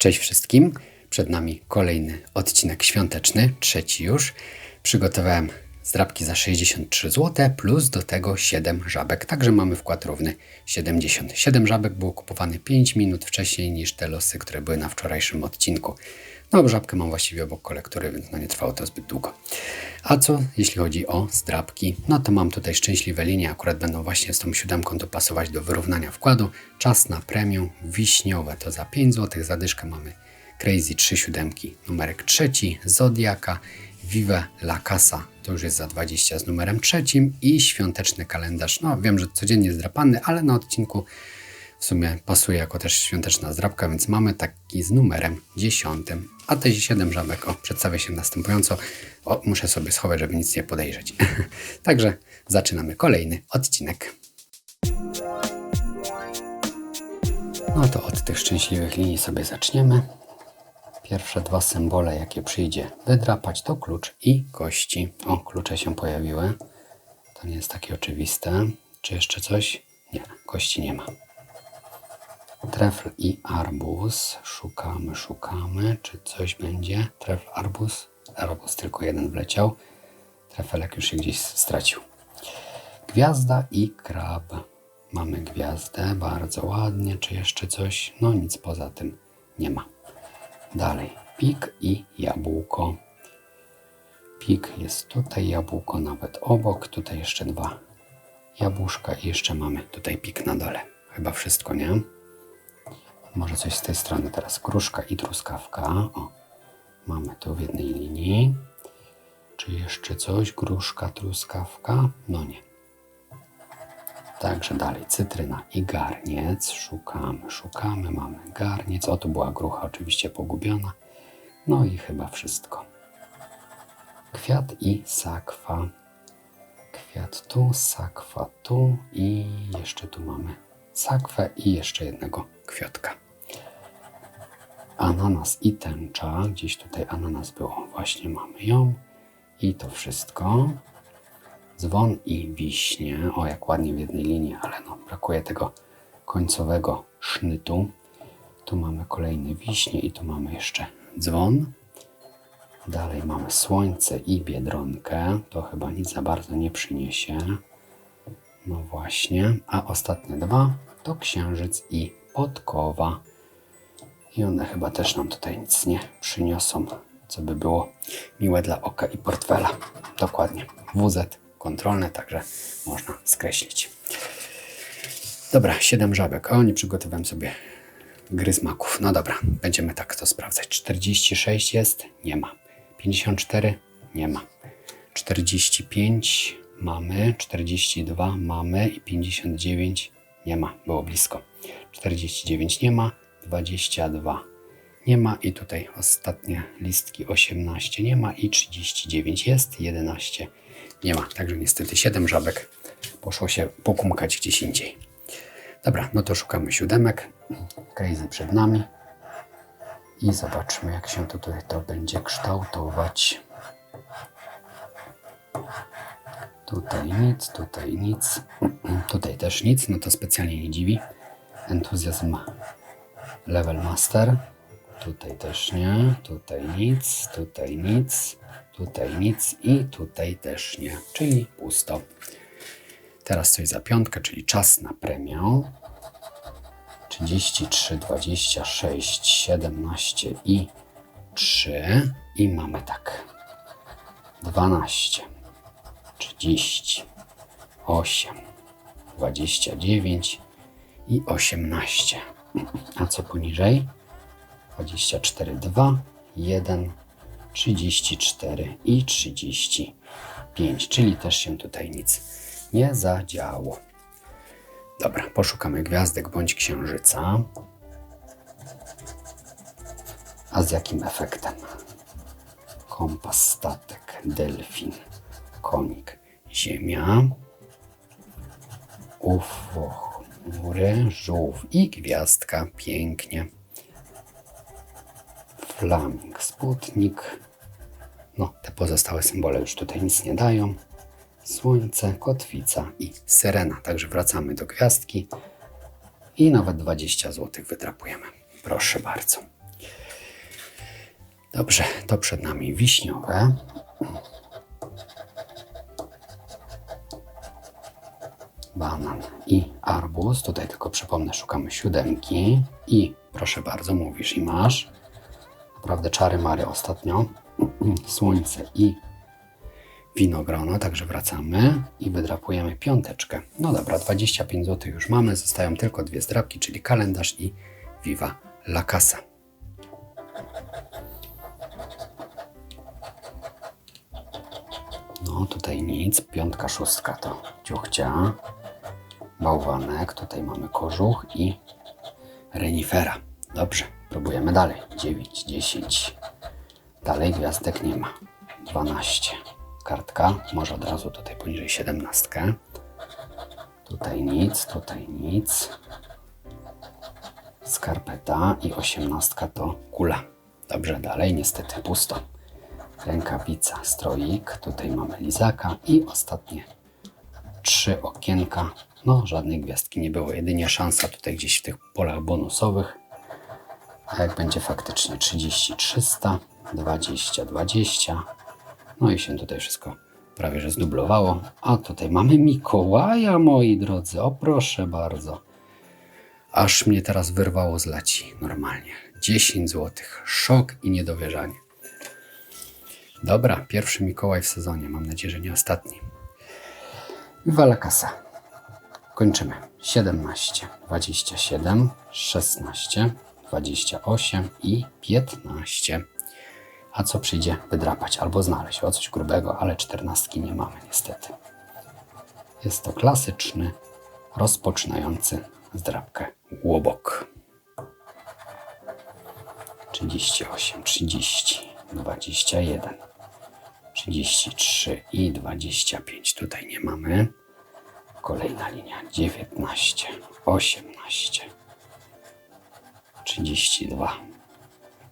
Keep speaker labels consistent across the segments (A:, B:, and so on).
A: Cześć wszystkim. Przed nami kolejny odcinek świąteczny, trzeci już. Przygotowałem zdrabki za 63 zł, plus do tego 7 żabek. Także mamy wkład równy 70. 7 żabek było kupowane 5 minut wcześniej niż te losy, które były na wczorajszym odcinku. No, żabkę mam właściwie obok kolektory, więc no nie trwało to zbyt długo. A co jeśli chodzi o zdrabki? No to mam tutaj szczęśliwe linie, akurat będą właśnie z tą siódemką dopasować do wyrównania wkładu. Czas na premium wiśniowe to za 5 zł, zadyszkę mamy Crazy 3 siódemki, numerek trzeci, Zodiaka, Vive La Casa to już jest za 20 z numerem trzecim i świąteczny kalendarz. No wiem, że codziennie zdrapany, ale na odcinku w sumie pasuje jako też świąteczna zdrabka, więc mamy taki z numerem 10. A te 7 żabek, o, przedstawia się następująco. O, muszę sobie schować, żeby nic nie podejrzeć. Także zaczynamy kolejny odcinek. No to od tych szczęśliwych linii sobie zaczniemy. Pierwsze dwa symbole, jakie przyjdzie wydrapać, to klucz i kości. O, klucze się pojawiły. To nie jest takie oczywiste. Czy jeszcze coś? Nie, kości nie ma. Trefl i arbuz. Szukamy, szukamy. Czy coś będzie? Trefl, arbuz. Arbuz tylko jeden wleciał. Trefelek już się gdzieś stracił. Gwiazda i krab. Mamy gwiazdę, bardzo ładnie. Czy jeszcze coś? No nic poza tym nie ma. Dalej, pik i jabłko. Pik jest tutaj, jabłko nawet obok. Tutaj jeszcze dwa jabłuszka i jeszcze mamy tutaj pik na dole. Chyba wszystko, nie? Może coś z tej strony teraz. Gruszka i truskawka. O, mamy tu w jednej linii. Czy jeszcze coś? Gruszka, truskawka? No nie. Także dalej, cytryna i garniec. Szukamy, szukamy, mamy garniec. O, tu była grucha oczywiście pogubiona. No i chyba wszystko. Kwiat i sakwa. Kwiat tu, sakwa tu i jeszcze tu mamy sakwę i jeszcze jednego kwiatka. Ananas i tęcza. Gdzieś tutaj ananas było. Właśnie mamy ją. I to wszystko. Dzwon i wiśnie. O, jak ładnie w jednej linii, ale no, brakuje tego końcowego sznytu. Tu mamy kolejne wiśnie i tu mamy jeszcze dzwon. Dalej mamy słońce i biedronkę. To chyba nic za bardzo nie przyniesie. No właśnie. A ostatnie dwa to księżyc i podkowa. I one chyba też nam tutaj nic nie przyniosą, co by było miłe dla oka i portfela. Dokładnie. WZ kontrolne, także można skreślić. Dobra, 7 żabek. O, nie przygotowałem sobie gry z maków. No dobra, będziemy tak to sprawdzać. 46 jest? Nie ma. 54? Nie ma. 45 mamy, 42 mamy i 59 nie ma. Było blisko. 49 nie ma, 22 nie ma i tutaj ostatnie listki 18 nie ma i 39 jest, 11 nie ma. Także niestety 7 żabek poszło się pokumkać gdzieś indziej. Dobra, no to szukamy siódemek. Crazy przed nami. I zobaczmy, jak się tutaj to będzie kształtować. Tutaj nic, tutaj nic, tutaj też nic, no to specjalnie nie dziwi. Entuzjazm level master. Tutaj też nie, tutaj nic, tutaj nic, tutaj nic i tutaj też nie, czyli pusto. Teraz coś za piątkę, czyli czas na premię. 33, 26, 17 i 3 i mamy tak 12, 30, 8, 29 i 18. A co poniżej? 24, 2, 1, 34 i 35, czyli też się tutaj nic nie zadziało. Dobra, poszukamy gwiazdek bądź księżyca. A z jakim efektem? Kompas, statek, delfin, konik, ziemia, UFO, chmury, żółw i gwiazdka. Pięknie. Flaming, sputnik. No, te pozostałe symbole już tutaj nic nie dają. Słońce, kotwica i syrena. Także wracamy do gwiazdki i nawet 20 zł wydrapujemy. Proszę bardzo. Dobrze, to przed nami wiśniowe. Banan i arbuz. Tutaj tylko przypomnę, szukamy siódemki. I proszę bardzo, mówisz i masz. Naprawdę czary mary ostatnio. Słońce i winogrono, także wracamy i wydrapujemy piąteczkę. No dobra, 25 zł już mamy, zostają tylko dwie zdrapki, czyli kalendarz i Viva la Casa. No tutaj nic, piątka, szóstka to ciuchcia, bałwanek, tutaj mamy kożuch i renifera. Dobrze, próbujemy dalej. 9, 10. Dalej gwiazdek nie ma. 12. Kartka, może od razu tutaj poniżej 17. Tutaj nic, tutaj nic. Skarpeta i 18 to kula. Dobrze, dalej niestety pusto. Rękawica, stroik, tutaj mamy lizaka i ostatnie trzy okienka. No, żadnej gwiazdki nie było, jedynie szansa tutaj gdzieś w tych polach bonusowych. A jak będzie faktycznie 30, 300, 20, 20. No i się tutaj wszystko prawie że zdublowało. A tutaj mamy Mikołaja, moi drodzy. O proszę bardzo. Aż mnie teraz wyrwało z laci normalnie. 10 zł. Szok i niedowierzanie. Dobra, pierwszy Mikołaj w sezonie. Mam nadzieję, że nie ostatni. Wala kasa. Kończymy. 17, 27, 16, 28 i 15. A co przyjdzie wydrapać albo znaleźć? O coś grubego, ale czternastki nie mamy niestety. Jest to klasyczny, rozpoczynający zdrapkę łobok. 38, 30, 21, 33 i 25. Tutaj nie mamy. Kolejna linia 19, 18, 32,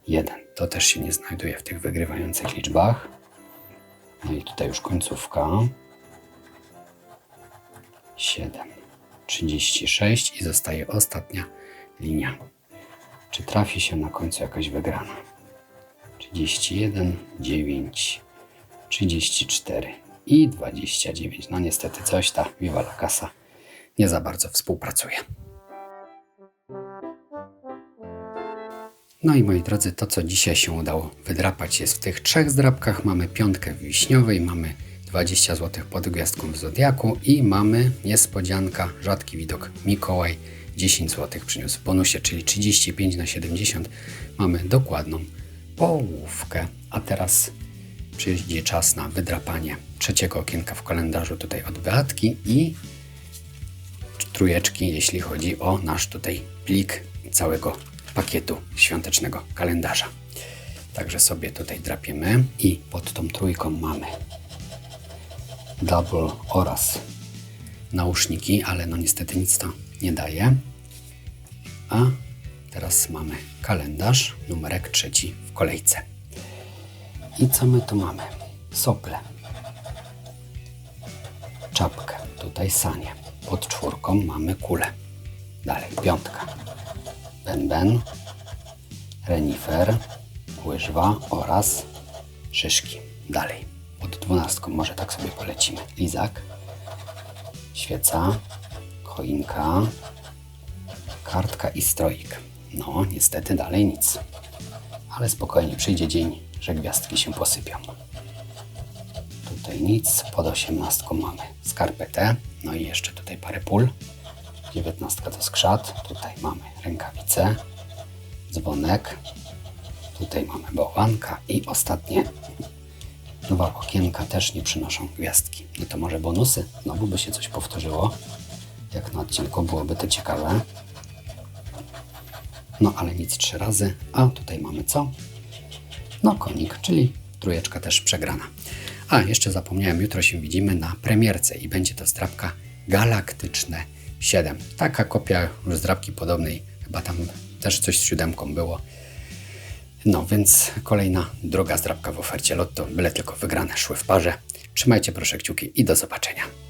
A: 1. To też się nie znajduje w tych wygrywających liczbach. No i tutaj już końcówka. 7, 36 i zostaje ostatnia linia. Czy trafi się na końcu jakaś wygrana? 31, 9, 34 i 29. No niestety coś ta Viva la Casa nie za bardzo współpracuje. No i moi drodzy, to co dzisiaj się udało wydrapać jest w tych trzech zdrapkach. Mamy piątkę w wiśniowej, mamy 20 zł pod gwiazdką w Zodiaku i mamy niespodzianka, rzadki widok Mikołaj 10 zł przyniósł w bonusie, czyli 35 na 70. Mamy dokładną połówkę. A teraz przyjdzie czas na wydrapanie trzeciego okienka w kalendarzu tutaj od Beatki i trójeczki, jeśli chodzi o nasz tutaj plik całego pakietu świątecznego kalendarza. Także sobie tutaj drapiemy i pod tą trójką mamy double oraz nauszniki, ale no niestety nic to nie daje. A teraz mamy kalendarz, numerek trzeci w kolejce. I co my tu mamy? Sople. Czapkę, tutaj sanie. Pod czwórką mamy kulę. Dalej piątka. Bęben, renifer, łyżwa oraz szyszki. Dalej. Pod dwunastką może tak sobie polecimy. Lizak, świeca, choinka, kartka i stroik. No, niestety dalej nic. Ale spokojnie, przyjdzie dzień, że gwiazdki się posypią. Tutaj nic, pod osiemnastką mamy skarpetę, no i jeszcze tutaj parę pól. Dziewiętnastka to skrzat, tutaj mamy rękawice, dzwonek, tutaj mamy bałwanka i ostatnie dwa okienka też nie przynoszą gwiazdki. No to może bonusy? Znowu by się coś powtórzyło. Jak na odcinku byłoby to ciekawe. No ale nic trzy razy. A tutaj mamy co? No konik, czyli trójeczka też przegrana. A jeszcze zapomniałem, jutro się widzimy na premierce i będzie to zdrabka Galaktyczne 7. Taka kopia już zdrabki podobnej, chyba tam też coś z siódemką było. No więc kolejna droga zdrabka w ofercie Lotto, byle tylko wygrane szły w parze. Trzymajcie proszę kciuki i do zobaczenia.